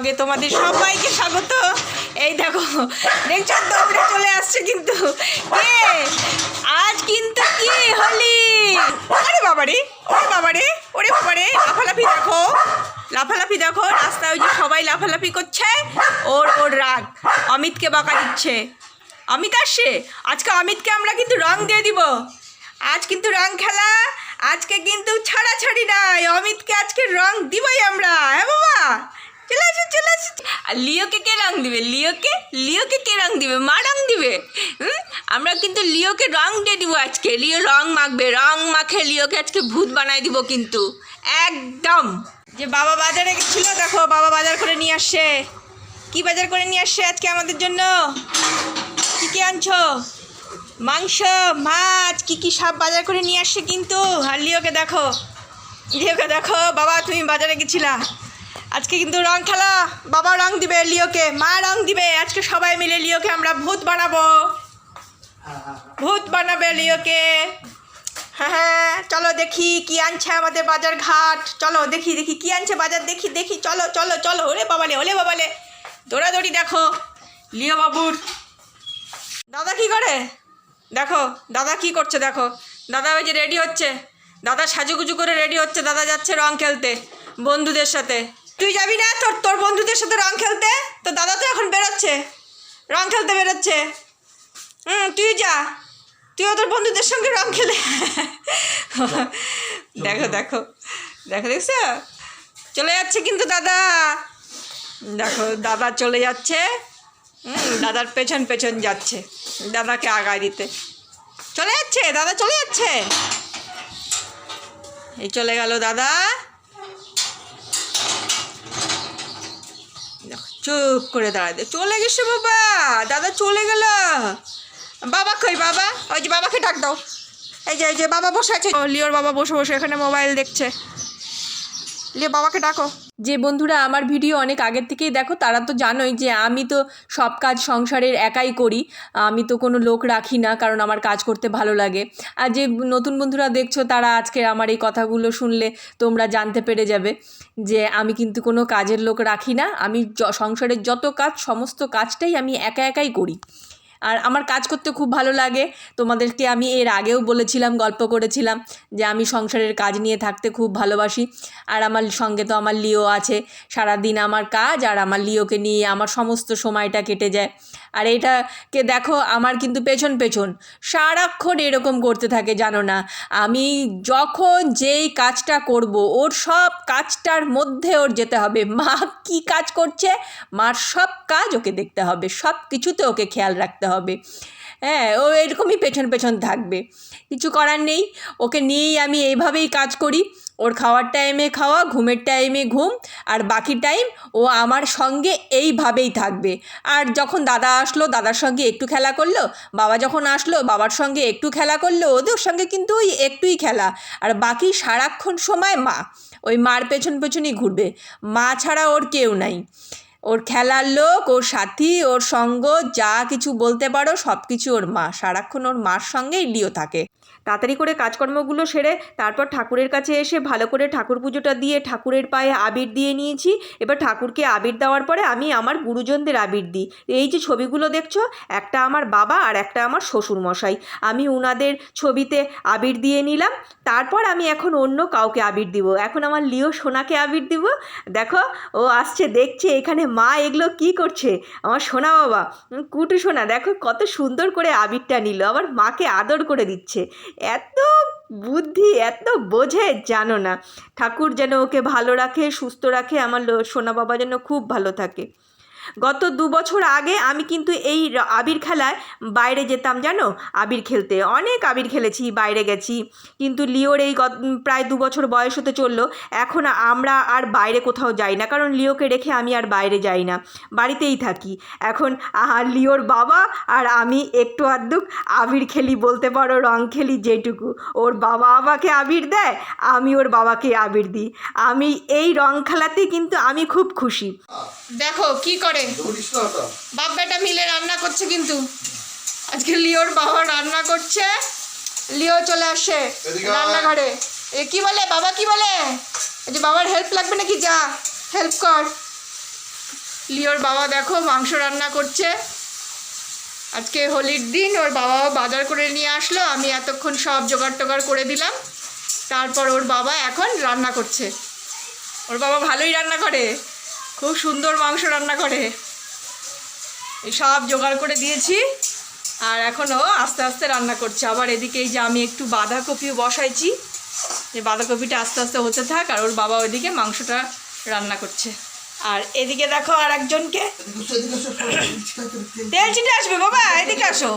ব্লগে তোমাদের সবাইকে স্বাগত। এই দেখো, দেখছ দৌড়ে চলে আসছে কিন্তু। আজ কিন্তু কি হোলি? আরে বাবারে, ওরে বাবারে ওরে বাবারে, লাফালাফি দেখো। লাফালাফি দেখো, রাস্তায় ওই যে সবাই লাফালাফি করছে, ওর ওর রাগ। অমিতকে বাঁকা দিচ্ছে। অমিত আসছে? আজকে অমিতকে আমরা কিন্তু রং দিয়ে দিব। আজ কিন্তু রং খেলা, আজকে কিন্তু ছাড়াছাড়ি নাই। অমিতকে আজকে রং দিবই আমরা হ্যাঁ বাবা? চলে আসো চলে আসো। আর লিওকে কে রং দিবে? লিওকে? লিওকে কে রং দিবে? মা রং দিবে? আমরা কিন্তু লিওকে রং দিয়ে দিব আজকে। লিও রং মাখবে, রং মাখে লিওকে আজকে ভূত বানাই দিব কিন্তু। একদম। যে বাবা বাজারে গেছিল, দেখো, বাবা বাজার করে নিয়ে আসছে। কি বাজার করে নিয়ে আসছে আজকে আমাদের জন্য? কি কি আনছো? মাংস, মাছ, কি কি সব বাজার করে নিয়ে আসছে কিন্তু। আর লিওকে দেখো লিওকে দেখো, বাবা তুমি বাজারে গেছিলা। আজকে কিন্তু রং খেলা। বাবা রং দিবে লিওকে, মা রং দিবে। আজকে সবাই মিলে লিওকে আমরা ভূত বানাবো। ভূত বানাবে লিওকে। হ্যাঁ হ্যাঁ চলো দেখি কি আনছে আমাদের বাজার ঘাট। চলো দেখি দেখি কি আনছে বাজার, দেখি দেখি, চলো চলো চলো। ওরে বাবালে ওলে বাবালে। দৌড়াদৌড়ি দেখো, লিও বাবুর। দাদা কি করে? দেখো, দাদা কি করছে দেখো। দাদা ওই যে রেডি হচ্ছে। দাদা সাজুগুজু করে রেডি হচ্ছে। দাদা যাচ্ছে রং খেলতে বন্ধুদের সাথে। তুই যাবি না? তোর তোর বন্ধুদের সাথে রং খেলতে? তোর দাদা তো এখন বেরোচ্ছে। রং খেলতে বেরোচ্ছে। হুম তুই যা। তুইও তোর বন্ধুদের সঙ্গে রং খেলে। দেখো দেখো। দেখো দেখছ? চলে যাচ্ছে কিন্তু দাদা। দেখো দাদা চলে যাচ্ছে। হুম, দাদার পেছন পেছন যাচ্ছে। দাদাকে আগায় দিতে। চলে যাচ্ছে দাদা চলে যাচ্ছে। এই চলে গেল দাদা দেখো, চুপ করে দাঁড়াতে চলে গেছে বাবা। দাদা চলে গেল। বাবা কই, বাবা? ওই যে বাবাকে ডাক দাও। এই যে এই যে, বাবা বসে আছে। লিওর বাবা বসে বসে এখানে মোবাইল দেখছে। লিও, বাবাকে ডাকো। যে বন্ধুরা আমার ভিডিও অনেক আগের থেকেই দেখো, তারা তো জানোই যে আমি তো সব কাজ সংসারের একাই করি। আমি তো কোনো লোক রাখি না, কারণ আমার কাজ করতে ভালো লাগে। আর যে নতুন বন্ধুরা দেখছ, তারা আজকে আমার এই কথাগুলো শুনলে তোমরা জানতে পেরে যাবে যে আমি কিন্তু কোনো কাজের লোক রাখি না। আমি সংসারের যত কাজ, সমস্ত কাজটাই আমি একা একাই করি। আর আমার কাজ করতে খুব ভালো লাগে। তোমাদেরকে আমি এর আগেও বলেছিলাম, গল্প করেছিলাম যে আমি সংসারের কাজ নিয়ে থাকতে খুব ভালোবাসি। আর আমার সঙ্গে তো আমার লিও আছে। সারাদিন আমার কাজ আর আমার লিওকে নিয়ে আমার সমস্ত সময়টা কেটে যায়। আর এটাকে দেখো আমার কিন্তু পেছন পেছন। সারাক্ষণ এরকম করতে থাকে, জানো না। আমি যখন যেই কাজটা করব, ওর সব কাজটার মধ্যে ওর যেতে হবে। মা কি কাজ করছে? মার সব কাজ ওকে দেখতে হবে। সব কিছুতে ওকে খেয়াল রাখতে হবে। হ্যাঁ ও এরকমই পেছন পেছন থাকবে। কিছু করার নেই। ওকে নিয়েই আমি এইভাবেই কাজ করি। ওর খাওয়ার টাইমে খাওয়া, ঘুমের টাইমে ঘুম, আর বাকি টাইম ও আমার সঙ্গে এইভাবেই থাকবে। আর যখন দাদা আসলো, দাদার সঙ্গে একটু খেলা করল, বাবা যখন আসলো, বাবার সঙ্গে একটু খেলা করল, ওদের সঙ্গে কিন্তু ওই একটুই খেলা। আর বাকি সারাক্ষণ সময় মা। ওই মার পেছন পেছনই ঘুরবে। মা ছাড়া ওর কেউ নাই। ওর খেলার লোক, ওর সাথী, ওর সঙ্গ, যা কিছু বলতে পারো সব কিছু ওর মা। সারাক্ষণ ওর মার সঙ্গেই লিও থাকে। তাড়াতাড়ি করে কাজকর্মগুলো সেরে তারপর ঠাকুরের কাছে এসে ভালো করে ঠাকুর পুজোটা দিয়ে ঠাকুরের পায়ে আবির দিয়ে নিয়েছি। এবার ঠাকুরকে আবির দেওয়ার পরে আমি আমার গুরুজনদের আবির দিই। এই যে ছবিগুলো দেখছ, একটা আমার বাবা আর একটা আমার শ্বশুর মশাই আমি উনাদের ছবিতে আবির দিয়ে নিলাম। তারপর আমি এখন অন্য কাউকে আবির দিব। এখন আমার লিও সোনাকে আবির দিব। দেখো, ও আসছে, দেখছে, এখানে মা এগুলো কি করছে? আমার সোনা বাবা কুটু সোনা, দেখো কত সুন্দর করে আবিরটা নিল। আবার মাকে আদর করে দিচ্ছে। এত বুদ্ধি, এত বোঝে, জানো না। ঠাকুর যেন ওকে ভালো রাখে, সুস্থ রাখে, আমার সোনা বাবা যেন খুব ভালো থাকে। গত দু বছর আগে আমি কিন্তু এই আবির খেলায় বাইরে যেতাম জানো? আবির খেলতে। অনেক আবির খেলেছি বাইরে গেছি। কিন্তু লিওর এই প্রায় দু বছর বয়স হতে চলল। এখন আমরা আর বাইরে কোথাও যাই না। কারণ লিওকে রেখে আমি আর বাইরে যাই না। বাড়িতেই থাকি। এখন আহা, লিওর বাবা আর আমি একটু আধটুক আবির খেলি বলতে পারো রং খেলি যেটুকু। ওর বাবা আমাকে আবির দেয় আমি ওর বাবাকে আবির দিই। আমি এই রং খেলাতে কিন্তু আমি খুব খুশি। দেখো কি করে বাপ বেটা মিলে রান্না করছে কিন্তু। আজকে লিওর বাবা রান্না করছে। লিও চলে আসে। রান্নাঘরে। এ কি বলে? বাবা কি বলে? যে বাবার হেল্প লাগবে নাকি? যা হেল্প কর। লিওর বাবা দেখো মাংস রান্না করছে। আজকে হোলির দিন ওর বাবা বাজার করে নিয়ে আসলো। আমি এতক্ষণ সব জোগাড় টোগাড় করে দিলাম। তারপর ওর বাবা এখন রান্না করছে। ওর বাবা ভালোই রান্না করে খুব সুন্দর মাংস রান্না করে। এই সব জোগাড় করে দিয়েছি আর এখনও আস্তে আস্তে রান্না করছে। আবার এদিকে এই যে আমি একটু বাঁধাকপিও বসাইছি। যে বাঁধাকপিটা আস্তে আস্তে হতে থাক আর ওর বাবা ওইদিকে মাংসটা রান্না করছে। আর এদিকে দেখো আর একজনকে। তেল চিটে আসবে বাবা, এদিকে আসো।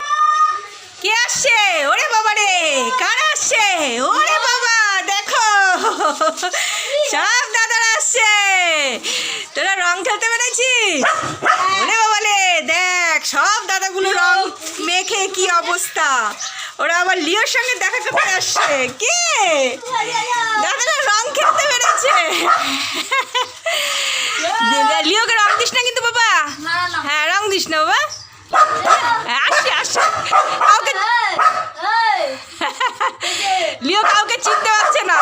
কে আসছে? ওরে বাবা রে, কার আসছে? ওরে বাবা, দেখো। সব দাদারা আসছে তোরা রং খেলতে পেরেছিস বলে দেখ, সব দাদাগুলো রং মেখে কি অবস্থা? ওরা আবার লিওর সঙ্গে দেখা করতে আসছে। কে? দাদারা রং খেলতে পেরেছে। লিওকে রং দিস না কিন্তু বাবা। হ্যাঁ রং দিস না বাবা। আসছে আসছে। কাউকে লিও কাউকে চিনতে পারছে না।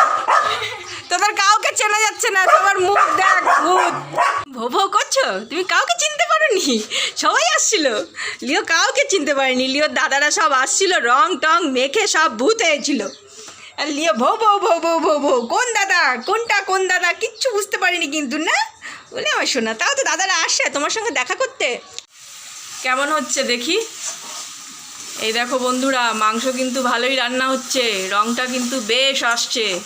তোদের কাউকে চেনা যাচ্ছে না তোমার মুখ দেখ, ভূত। ভো তুমি কাউকে চিনতে পারোনি? সবাই আসছিল। লিও কাউকে চিনতে পারেনি। লিওর দাদারা সব আসছিল, রং টং মেখে সব ভূত হয়েছিল। আর লিও ভো ভো ভো ভো ভো ভো, কোন দাদা? কোনটা, কোন দাদা? কিচ্ছু বুঝতে পারিনি কিন্তু, না? বলে আমার শোনা, তাও তো দাদারা আসে তোমার সঙ্গে দেখা করতে। কেমন হচ্ছে দেখি? এই দেখো বন্ধুরা, মাংস কিন্তু ভালোই রান্না হচ্ছে, রংটা কিন্তু বেশ আসছে।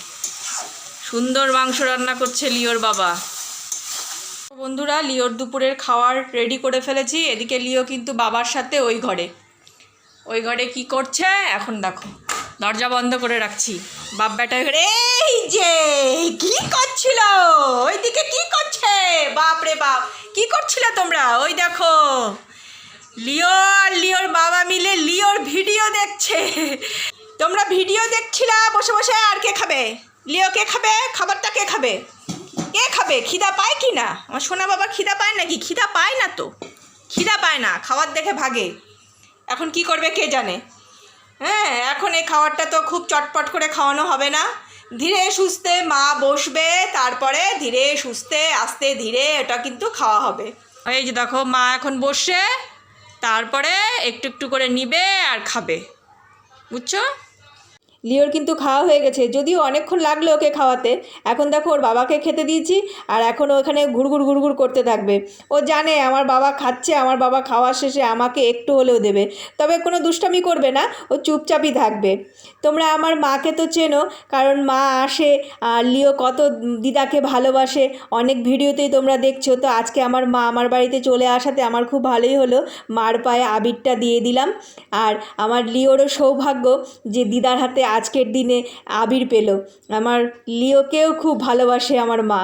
সুন্দর মাংস রান্না করছে লিওর বাবা। বন্ধুরা, লিওর দুপুরের খাওয়ার রেডি করে ফেলেছি। এদিকে লিও কিন্তু বাবার সাথে ওই ঘরে। ওই ঘরে কি করছে? এখন দেখো। দরজা বন্ধ করে রাখছি। বাপ বেটা ঘরে এই যে, কি করছিল? ওইদিকে কি করছে? বাপ রে বাপ, কি করছিল তোমরা? ওই দেখো। লিও আর লিওর বাবা মিলে লিওর ভিডিও দেখছে। তোমরা ভিডিও দেখছিলা? বসে বসে আর কে খাবে? লিও কে খাবে? খাবারটা কে খাবে? কে খাবে? খিদা পায় কি না? আমার সোনা বাবা খিদা পায় নাকি? খিদা পায় না তো। খিদা পায় না, খাওয়ার দেখে ভাগে। এখন কি করবে কে জানে? হ্যাঁ এখন এই খাবারটা তো খুব চটপট করে খাওয়ানো হবে না। ধীরে সুস্থে মা বসবে, তারপরে ধীরে সুস্থে, আস্তে ধীরে এটা কিন্তু খাওয়া হবে। এই যে দেখো, মা এখন বসে, তারপরে একটু একটু করে নিবে আর খাবে। বুঝছ? লিওর কিন্তু খাওয়া হয়ে গেছে। যদিও অনেকক্ষণ লাগল ওকে খাওয়াতে, এখন দেখো ওর বাবাকে খেতে দিয়েছি আর এখন ওখানে ঘুরঘুর ঘুরঘুর করতে থাকবে। ও জানে আমার বাবা খাচ্ছে, আমার বাবা খাওয়ার শেষে আমাকে একটু হলেও দেবে। তবে কোনো দুষ্টামি করবে না, ও চুপচাপই থাকবে। তোমরা আমার মাকে তো চেনো, কারণ মা আসে, আর লিও কত দিদাকে ভালোবাসে, অনেক ভিডিওতেই তোমরা দেখছ। তো আজকে আমার মা আমার বাড়িতে চলে আসাতে আমার খুব ভালোই হলো। মার পায়ে আবিরটা দিয়ে দিলাম। আর আমার লিওরও সৌভাগ্য যে দিদার হাতে আজকের দিনে আবির পেল। আমার লিওকেও খুব ভালোবাসে আমার মা।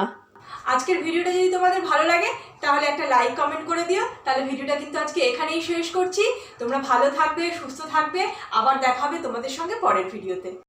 আজকের ভিডিওটা যদি তোমাদের ভালো লাগে, তাহলে একটা লাইক কমেন্ট করে দিও। তাহলে ভিডিওটা কিন্তু আজকে এখানেই শেষ করছি। তোমরা ভালো থাকবে, সুস্থ থাকবে। আবার দেখাবে তোমাদের সঙ্গে পরের ভিডিওতে।